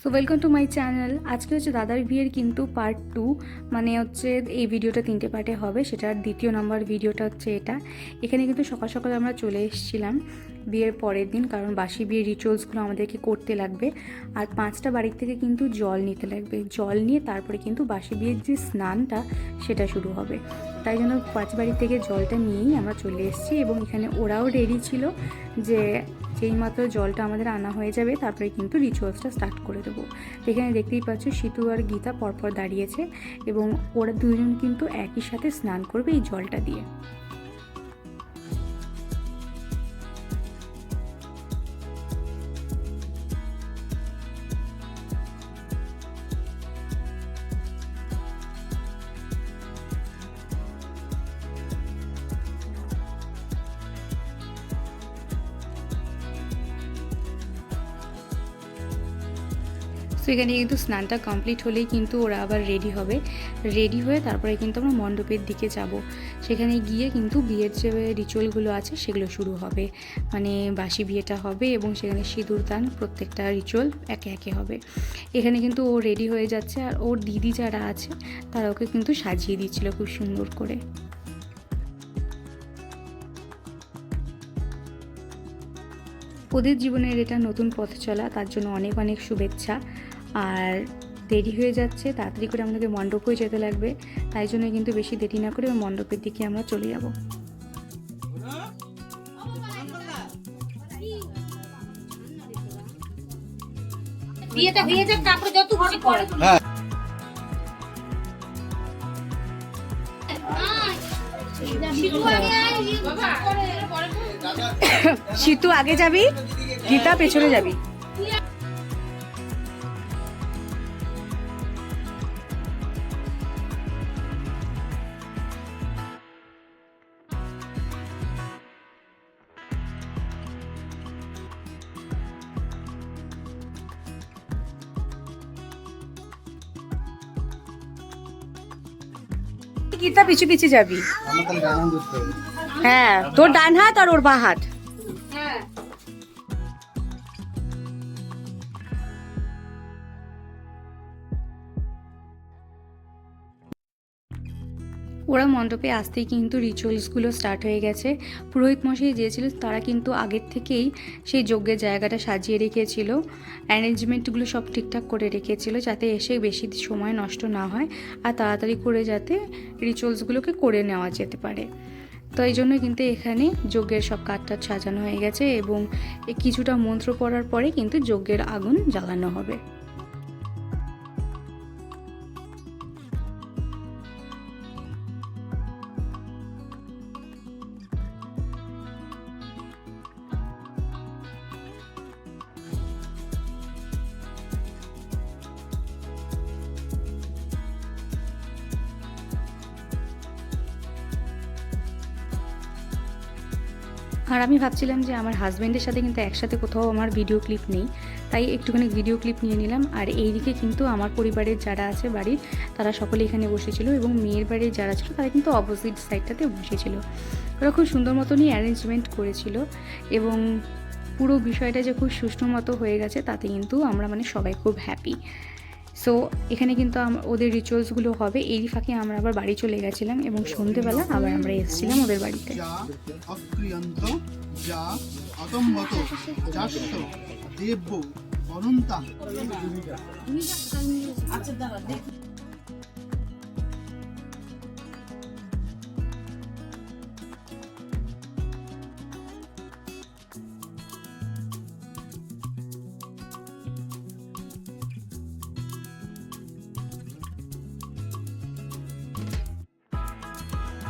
So welcome to my channel আজকে হচ্ছে দাদার বিয়ের কিন্তু পার্ট টু মানে হচ্ছে এই ভিডিওটা তিনটে পার্টে হবে। সেটার দ্বিতীয় নম্বর ভিডিওটা হচ্ছে এটা। এখানে কিন্তু সকাল সকাল আমরা চলে এসেছিলাম বিয়ের পরের দিন, কারণ বাসি বিয়ের রিচুয়ালসগুলো আমাদেরকে করতে লাগবে। আর পাঁচটা বাড়ির থেকে কিন্তু জল নিতে লাগবে। জল নিয়ে তারপরে কিন্তু বাসি বিয়ের যে স্নানটা, সেটা শুরু হবে। তাই জন্য পাঁচ বাড়ি থেকে জলটা নিয়েই আমরা চলে এসেছি এবং এখানে ওরাও রেডি ছিল যে যেই মাত্র জলটা আমাদের আনা হয়ে যাবে, তারপরে কিন্তু রিচুয়ালসটা স্টার্ট করে দেবো। এখানে দেখতেই পাচ্ছ, সিতু আর গীতা পরপর দাঁড়িয়েছে এবং ওরা দুজন কিন্তু একই সাথে স্নান করবে এই জলটা দিয়ে। সো এখানে কিন্তু স্নানটা কমপ্লিট হলেই কিন্তু ওরা আবার রেডি হবে। রেডি হয়ে তারপরে কিন্তু আমরা মণ্ডপের দিকে যাব। সেখানে গিয়ে কিন্তু বিয়ের যে রিচুয়ালগুলো আছে, সেগুলো শুরু হবে। মানে বাসি বিয়েটা হবে এবং সেখানে সিঁদুর দান প্রত্যেকটা রিচুয়াল একে একে হবে। এখানে কিন্তু ও রেডি হয়ে যাচ্ছে আর ওর দিদি যারা আছে, তারা ওকে কিন্তু সাজিয়ে দিচ্ছিল খুব সুন্দর করে। ওদের জীবনের এটা নতুন পথ চলা তার জন্য অনেক অনেক শুভেচ্ছা। আর দেরি হয়ে যাচ্ছে তাড়াতাড়ি করে আমাদেরকে মণ্ডপেও যেতে লাগবে। তাই জন্য কিন্তু বেশি দেরি না করে মণ্ডপের দিকে আমরা চলে যাব। বিয়েটা হয়ে যাক তারপরে যত খুশি করে। শীতু আগে যাবি গীতা পেছনে যাবি। গীতা পিছু পিছু যাবি। হ্যাঁ তোর ডান হাত আর ওর বাঁ হাত। ওরা মণ্ডপে আসতেই কিন্তু রিচুয়ালসগুলো স্টার্ট হয়ে গেছে। পুরোহিত মশাই যে ছিল তারা কিন্তু আগের থেকেই সেই যজ্ঞের জায়গাটা সাজিয়ে রেখেছিল অ্যারেঞ্জমেন্টগুলো সব ঠিকঠাক করে রেখেছিল যাতে এসে বেশি সময় নষ্ট না হয় আর তাড়াতাড়ি করে যাতে রিচুয়ালসগুলোকে করে নেওয়া যেতে পারে। তো এই জন্য কিন্তু এখানে যজ্ঞের সব কাঠটাট সাজানো হয়ে গেছে এবং কিছুটা মন্ত্র পড়ার পরে কিন্তু যজ্ঞের আগুন জ্বালানো হবে। আর আমি ভাবছিলাম যে আমার হাজব্যান্ডের সাথে কিন্তু একসাথে কোথাও আমার ভিডিও ক্লিপ নেই, তাই একটুখানি ভিডিও ক্লিপ নিয়ে নিলাম। আর এইদিকে কিন্তু আমার পরিবারের যারা আছে বাড়ির, তারা সকলে এখানে বসেছিল এবং মেয়ের বাড়ির যারা ছিল, তারা কিন্তু অপোজিট সাইডটাতে বসেছিল। ওরা খুব সুন্দর মতনই অ্যারেঞ্জমেন্ট করেছিল এবং পুরো বিষয়টা যে খুব সুষ্ঠু মতো হয়ে গেছে, তাতে কিন্তু আমরা মানে সবাই খুব হ্যাপি সো এখানে কিন্তু ওদের রিচুয়ালসগুলো হবে। এরই ফাঁকে আমরা আবার বাড়ি চলে গেছিলাম এবং সন্ধেবেলা আবার আমরা এসেছিলাম ওদের বাড়িতে। যা অতম্বত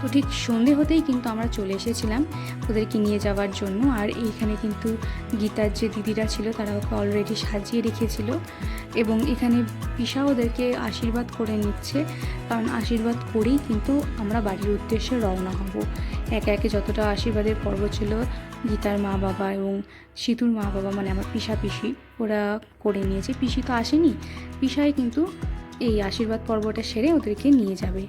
তো ঠিক সন্ধে হতেই কিন্তু আমরা চলে এসেছিলাম ওদেরকে নিয়ে যাওয়ার জন্য। আর এইখানে কিন্তু গীতার যে দিদিরা ছিল তারা ওকে অলরেডি সাজিয়ে রেখেছিল এবং এখানে পিসা ওদেরকে আশীর্বাদ করে নিচ্ছে। কারণ আশীর্বাদ করেই কিন্তু আমরা বাড়ির উদ্দেশ্যে রওনা হব। একে একে যতটা আশীর্বাদের পর্ব ছিল গীতার মা বাবা এবং সিতুর মা বাবা মানে আমার পিসা পিসি ওরা করে নিয়েছে। পিসি তো আসেনি, পিসাই কিন্তু এই আশীর্বাদ পর্বটা সেরে ওদেরকে নিয়ে যাবে।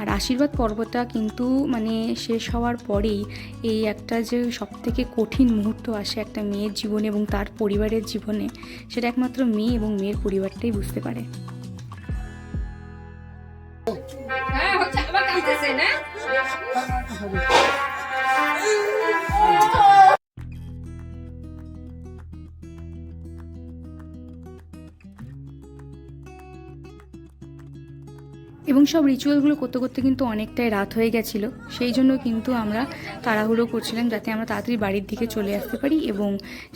আর আশীর্বাদ পর্বটা কিন্তু মানে শেষ হওয়ার পরেই এই একটা যে সবথেকে কঠিন মুহূর্ত আসে একটা মেয়ের জীবনে এবং তার পরিবারের জীবনে, সেটা একমাত্র মেয়ে এবং মেয়ের পরিবারটাই বুঝতে পারে। হ্যাঁ এবং সব রিচুয়ালগুলো করতে করতে কিন্তু অনেকটাই রাত হয়ে গেছিল। সেই জন্য কিন্তু আমরা তাড়াহুড়ো করছিলাম যাতে আমরা তাড়াতাড়ি বাড়ির দিকে চলে আসতে পারি এবং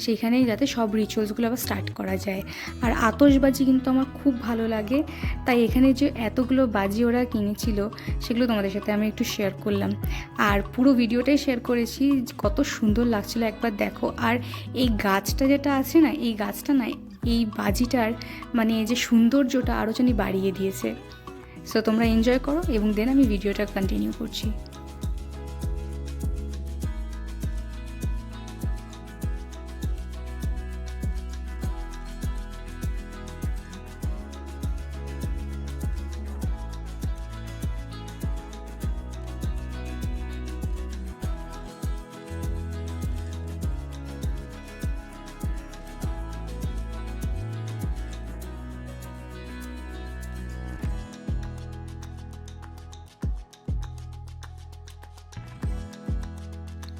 সেখানেই যাতে সব রিচুয়ালসগুলো আবার স্টার্ট করা যায়। আর আতশবাজি কিন্তু আমার খুব ভালো লাগে। তাই এখানে যে এতগুলো বাজি ওরা কিনেছিল, সেগুলো তোমাদের সাথে আমি একটু শেয়ার করলাম। আর পুরো ভিডিওটাই শেয়ার করেছি, কত সুন্দর লাগছিল একবার দেখো। আর এই গাছটা যেটা আছে না, এই গাছটা না, এই বাজিটার মানে যে সৌন্দর্যটা আরও জানি বাড়িয়ে দিয়েছে। সো তোমরা এনজয় করো এবং দেন আমি ভিডিওটা কন্টিনিউ করছি।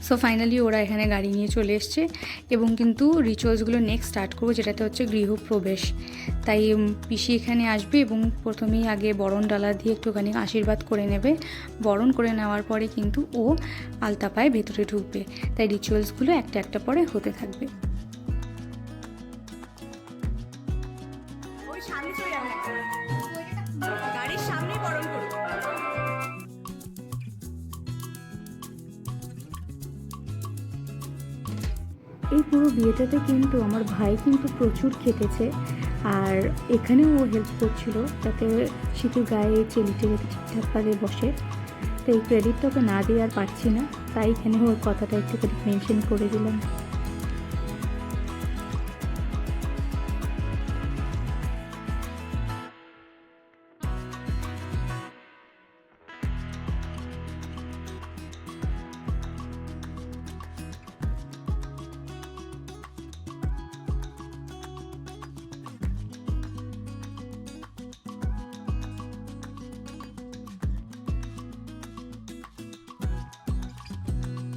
সো ফাইনালি ওরা এখানে গাড়ি নিয়ে চলে এসছে এবং কিন্তু রিচুয়ালসগুলো নেক্সট স্টার্ট করব, যেটাতে হচ্ছে গৃহপ্রবেশ তাই পিসি এখানে আসবে এবং প্রথমেই আগে বরণ ডালা দিয়ে একটুখানি আশীর্বাদ করে নেবে। বরণ করে নেওয়ার পরে কিন্তু ও আলতা পায়ে ভেতরে ঢুকবে। তাই রিচুয়ালসগুলো একটা একটা পরে হতে থাকবে। এই পুরো বিয়েটাতে কিন্তু আমার ভাই কিন্তু প্রচুর খেটেছে। আর এখানেও ও হেল্প করছিল যাতে শীতের গায়ে চেলিটে ঠিকঠাক ঠিকঠাকভাবে বসে। তো এই ক্রেডিটটা ওকে না দিয়ে আর পারছি না, তাই এখানে ওর কথাটা একটুখানি মেনশন করে দিলাম।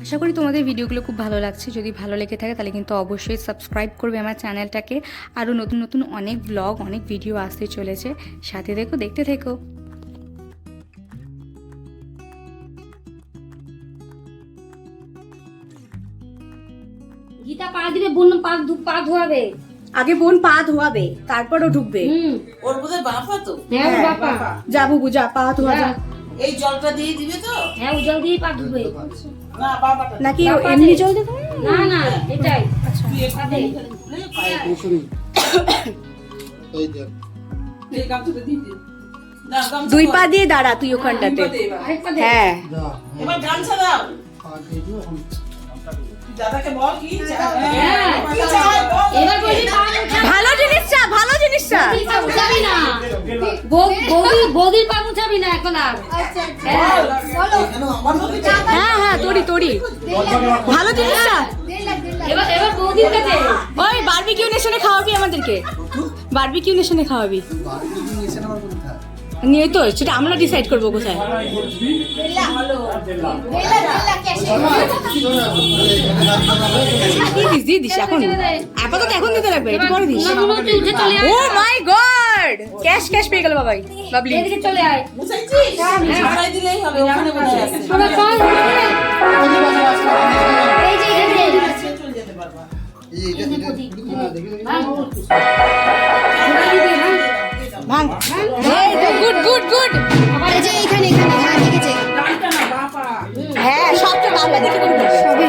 আশা করি তোমাদের ভিডিওগুলো খুব ভালো লাগছে। যদি ভালো লেগে থাকে তাহলে কিন্তু অবশ্যই সাবস্ক্রাইব করবে আমার চ্যানেলটাকে। আরও নতুন নতুন অনেক ব্লগ অনেক ভিডিও আসতে চলেছে। সাথে দেখো দেখতে থেকো। গীতা পা দিবে বোন পা ধু পা ধোয়াবে। আগে বোন পা ধোয়াবে তারপরও ঢুকবে। হুম। ওর বোধহয় বাফা তো? হ্যাঁ বাপা যা বুবু যা পা ধোয়া যা। এই জলটা দিয়ে দিবে তো? হ্যাঁ উজল দিয়ে পা ধুবে। না বাবাটা নাকি এমনি জল দেবো না না এটাই। তুই এখানে এখানে খুলে পায়ে কুসুমি এই দেখ এই গামছাটা দিয়ে দে। দুই পা দিয়ে দাঁড়া তুই ওখানটাতে। হ্যাঁ। এবার গামছা দাও। পা দিয়ে দিও, এখন তুই দাদাকে বল কি? চাই? জিনিস বৌদির না? বৌদির এখন আর? হ্যাঁ। আমার মতো চাই? হ্যাঁ হ্যাঁ তোরি তোরি ভালো জিনিস চা এবার এবার বৌদির কাছে। ওই বারবিকিউ নেশনে খাওয়াবি আমাদেরকে। বারবিকিউ নেশনে খাওয়াবি। আমার কোথায়? নিয়ে তো সেটা আমরা ডিসাইড করব কোথায়। দিস দিয়ে দিস এখন। আপাতত এখন দিতে লাগবে একটু পরে দিস। Oh my god! Cash cash পেয়ে গেল বাবাই। বাবলি। চলে আয়। দিলেই হবে ওখানে বসে আছে ভাঙ গুড গুড গুড এই যে এখানে এখানে হ্যাঁ দেখেছে। হ্যাঁ সবটা বাংলা দেখে হবে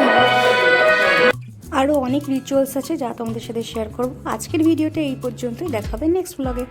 আরও অনেক রিচুয়ালস আছে যা তোমাদের সাথে শেয়ার করব। আজকের ভিডিওটা এই পর্যন্তই। দেখাবে নেক্সট ব্লগে